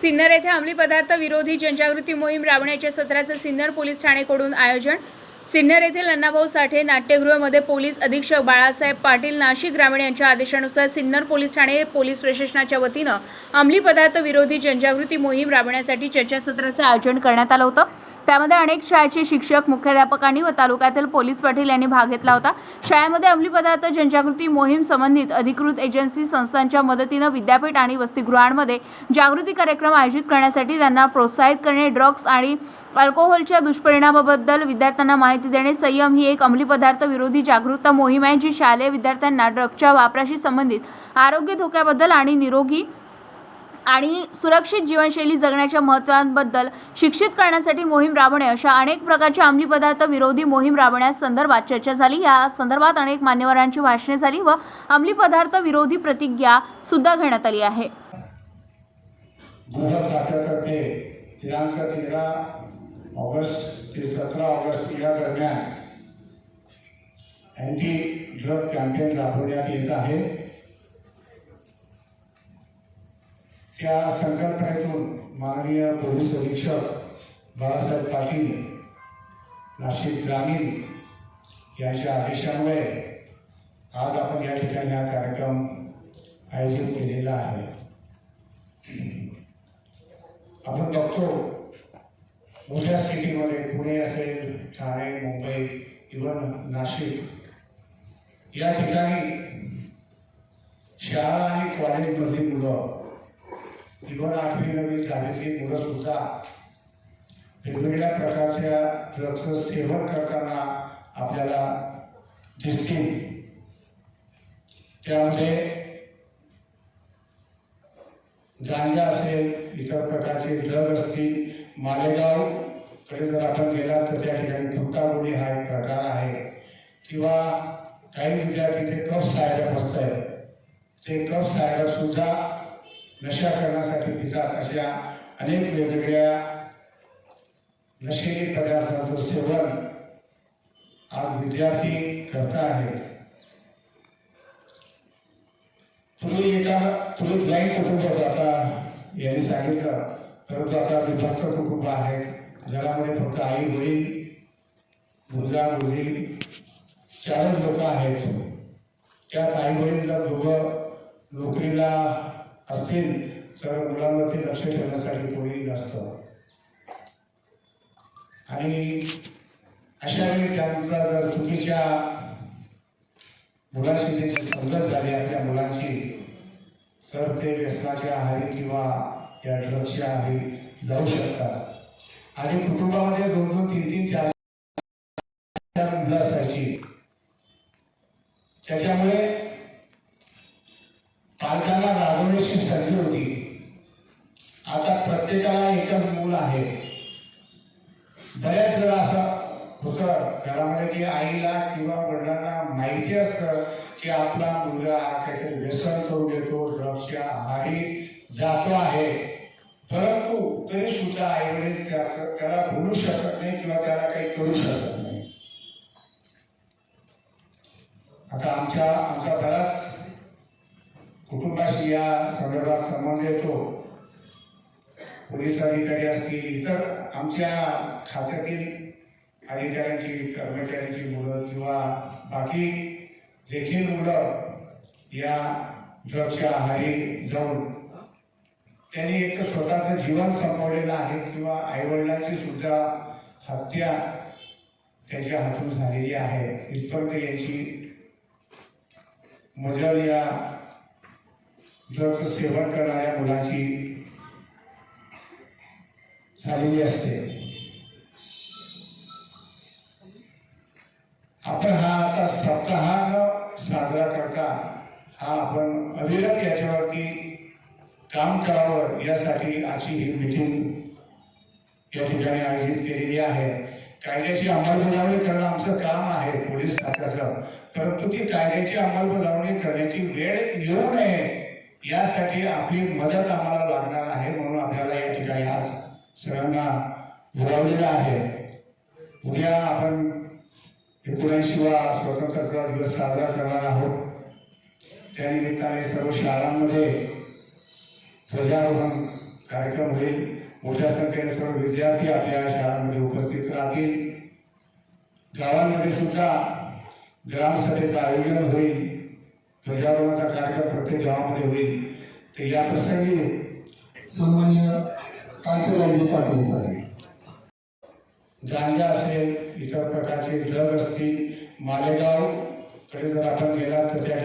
सिन्नर येथे अंमली पदार्थ विरोधी जनजागृती मोहीम राबवण्याच्या सत्राचं सिन्नर पोलीस ठाणेकडून आयोजन. सिन्नर येथील अण्णाभाऊ साठे नाट्यगृहमध्ये पोलीस अधीक्षक बाळासाहेब पाटील नाशिक ग्रामीण यांच्या आदेशानुसार सिन्नर पोलीस ठाणे पोलीस प्रशासनाच्या वतीनं अंमली पदार्थ विरोधी जनजागृती मोहीम राबवण्यासाठी चर्चासत्राचं आयोजन करण्यात आलं होतं. त्यामध्ये अनेक शाळेचे शिक्षक मुख्याध्यापकांनी व तालुक्यातील पोलीस पाटील यांनी भाग घेतला होता. शाळेमध्ये अंमली पदार्थ जनजागृती मोहीम संबंधित अधिकृत एजन्सी संस्थांच्या मदतीनं विद्यापीठ आणि वसतिगृहांमध्ये जागृती कार्यक्रम आयोजित करण्यासाठी त्यांना प्रोत्साहित करणे ड्रग्ज आणि अल्कोहोलच्या दुष्परिणामाबद्दल विद्यार्थ्यांना माहिती देणे संयम ही एक अंमली पदार्थ विरोधी जागरूकता मोहीम आहे जी शालेय विद्यार्थ्यांना ड्रग्जच्या वापराशी संबंधित आरोग्य धोक्याबद्दल आणि निरोगी आणि सुरक्षित जीवनशैली जगण्याच्या महत्त्वांबद्दल शिक्षित करण्यासाठी मोहीम राबवणे अशा अनेक प्रकारच्या अंमली पदार्थ विरोधी मोहीम राबवण्यास संदर्भात चर्चा झाली. या संदर्भात अनेक मान्यवरांची भाषणे झाली व अंमली पदार्थ विरोधी प्रतिज्ञा सुद्धा घेण्यात आली आहे. दिनांक तेरा ऑगस्ट ते सतरा ऑगस्ट या दरम्यान अँटी ड्रग कॅम्पेन राबवण्यात येत आहे. त्या संकल्पनेतून माननीय पोलीस अधीक्षक बाळासाहेब पाटील नाशिक ग्रामीण यांच्या आदेशामुळे आज आपण या ठिकाणी हा कार्यक्रम आयोजित केलेला आहे. आपण बघतो मोठ्या सिटीमध्ये पुणे असेल ठाणे मुंबई इवन नाशिक या ठिकाणी शाळा आणि कॉलेजमधली मुलं किंवा आठवी नववी झालेली मुलं सुद्धा वेगवेगळ्या प्रकारच्या ड्रग्सचं सेवन करताना आपल्याला दिसतील. त्यामध्ये गांजा असेल इतर प्रकारचे ड्रग असतील मालेगावकडे जर आपण गेला तर त्या ठिकाणी गुप्तागुडी हा एक प्रकार आहे. किंवा काही विद्यार्थी ते कफ सायरप असत ते कफ सायरप सुद्धा नशा करण्यासाठी पितात अशा अनेक वेगवेगळ्या नशेली पदार्थांचं सेवन आज विद्यार्थी करत आहेत. पुढे एका पुढे जॉईंट कुटुंब दाता यांनी सांगितलं परंतु आता विभक्त कुटुंब आहेत घरामध्ये फक्त आई वडील मुलगा मुलगी चारच लोक आहेत. त्यात आई वडील जर दोघं नोकरीला असतील तर मुलांवरती लक्ष ठेवण्यासाठी कोणी नसतं. आणि अशा वेळी त्यांचा जर चुकीच्या मुलाशी त्याची समजत झाली आपल्या मुलांची तर ते व्यसनाच्या आहारी किंवा या ड्रग्सच्या आहारी जाऊ शकतात. आणि कुटुंबामध्ये दोन दोन तीन तीन चार मुलं असायची. त्याच्यामुळे आता प्रत्येकाला एकच मूल आहे. बऱ्याच वेळा असं होतं घरामध्ये की आईला किंवा वडिलांना माहिती असतं की आपला मुलगा काहीतरी व्यसन करून येतो ड्रग्सच्या आहारी जातो आहे. परंतु तरी सुद्धा आई वडील त्याला बोलू शकत नाही किंवा त्याला काही करू शकत नाही. आता आमच्या आमचा बराच कुटुंबाशी या संदर्भात संबंध येतो. पोलीस अधिकारी असतील इतर आमच्या खात्यातील अधिकाऱ्यांची कर्मचाऱ्यांची मुलं किंवा बाकी देखील मुलं या ड्रग्सच्या आहारी जाऊन त्यांनी एक तर स्वतःचं जीवन संपवलेलं आहे किंवा आईवडिलांची सुद्धा हत्या त्याच्या हातून झालेली आहे. इथपर्यंत याची मजल या ड्रग्सचं सेवन करणाऱ्या मुलाची झालेली असते. आपण हा आता सप्ताह साजरा करता. हा आपण अविरत याच्यावरती काम करावं यासाठी आजची ही मीटिंग या ठिकाणी आयोजित केलेली आहे. कायद्याची अंमलबजावणी करणं आमचं काम आहे पोलीस खात्याचं परंतु ती कायद्याची अंमलबजावणी करण्याची वेळ येऊ नये यासाठी आपली मदत आम्हाला लागणार आहे म्हणून आपल्याला सर्वांना सगळ्यांना आहे. उद्या आपण एकोणऐंशीवा स्वतंत्रता दिवस साजरा करणार आहोत. त्यानिमित्ताने सर्व शाळांमध्ये ध्वजारोहण कार्यक्रम होईल. मोठ्या संख्येने सर्व विद्यार्थी आपल्या शाळांमध्ये उपस्थित राहतील. गावांमध्ये सुद्धा ग्रामसभेचं आयोजन होईल. ध्वजारोहणाचा कार्यक्रम प्रत्येक गावामध्ये होईल. तर या प्रसंगी सन्मान्य कांतीराजे पाटील साहेब गांजा असेल इतर प्रकारचे ड्रग असतील मालेगावकडे जर आपण गेला तर त्या